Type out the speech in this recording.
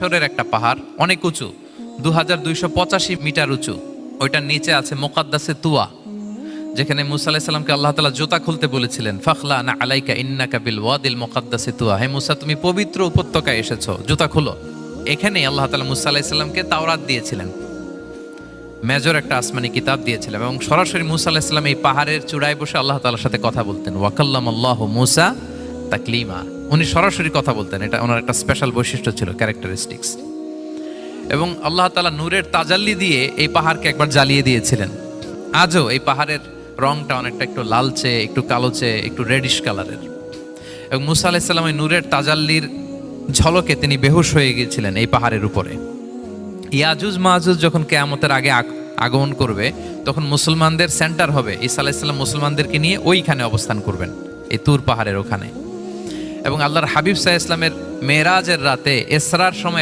মিশরের একটা পাহাড়, অনেক উঁচু দু হাজার দুইশো পঁচাশি মিটার উঁচু। ওইটার নিচে আছে মোকাদ্দাসে তুয়া, যেখানে মুসা আলাহিসাল্লামকে আল্লাহ তালা জোতা খুলতে বলেছিলেন, ফাখলা না আলাইকা ইন্না কাবিল ওয়াদিল মোকাদ্দাসে তুয়া। হে মুসা, তুমি পবিত্র উপত্যকায় এসেছ, জুতা খুলো। এখানেই আল্লাহ তালা মুসা আলাহিসাল্লামকে তাওরাত দিয়েছিলেন। মেজর একটা আসমানি কিতাব দিয়েছিলেন এবং সরাসরি মুসা আলাহিসাল্লাম এই পাহাড়ের চূড়ায় বসে আল্লাহ তালার সাথে কথা বলতেন। ওয়াকাল্লাম আল্লাহ মুসা তাকলিমা উনি সরাসরি কথা বলতেন, এটা ওনার একটা স্পেশাল বৈশিষ্ট্য ছিল ক্যারেক্টারিস্টিক্স এবং আল্লাহ তালা নূরের তাজাল্লি দিয়ে এই পাহাড়কে একবার জ্বালিয়ে দিয়েছিলেন। আজও এই পাহাড়ের রংটা অনেকটা একটু লালচে, একটু কালোচে, একটু রেডিশ কালারের এবং মুসা আলাহিসাল্লাম এই নূরের তাজাল্লির ঝলকে তিনি বেহুশ হয়ে গিয়েছিলেন এই পাহাড়ের উপরে। ইয়াজুজ মাহাজুজ যখন কেয়ামতের আগে আগ- আগমন করবে, তখন মুসলমানদের সেন্টার হবে। ইসা আলাইসাল্লাম মুসলমানদেরকে নিয়ে ওইখানে অবস্থান করবেন, এই তুর পাহাড়ের ওখানে। এবং আল্লাহর হাবিব সাহা ইসলামের মেয়েরাজের রাতে এসরার সময়